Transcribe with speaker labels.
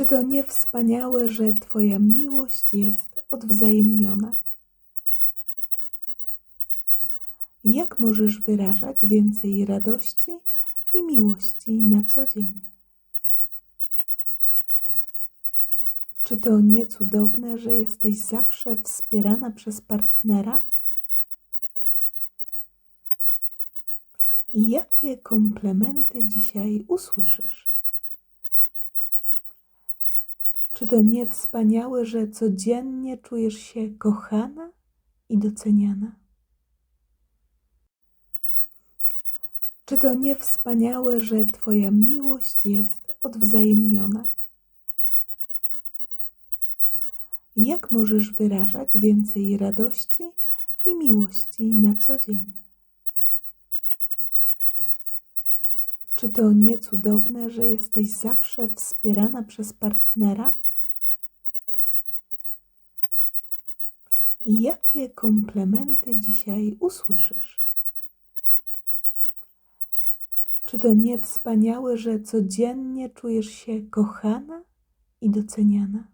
Speaker 1: Czy to nie wspaniałe, że Twoja miłość jest odwzajemniona? Jak możesz wyrażać więcej radości i miłości na co dzień? Czy to nie cudowne, że jesteś zawsze wspierana przez partnera? Jakie komplementy dzisiaj usłyszysz? Czy to nie wspaniałe, że codziennie czujesz się kochana i doceniana? Czy to nie wspaniałe, że Twoja miłość jest odwzajemniona? Jak możesz wyrażać więcej radości i miłości na co dzień? Czy to nie cudowne, że jesteś zawsze wspierana przez partnera? Jakie komplementy dzisiaj usłyszysz? Czy to nie wspaniałe, że codziennie czujesz się kochana i doceniana?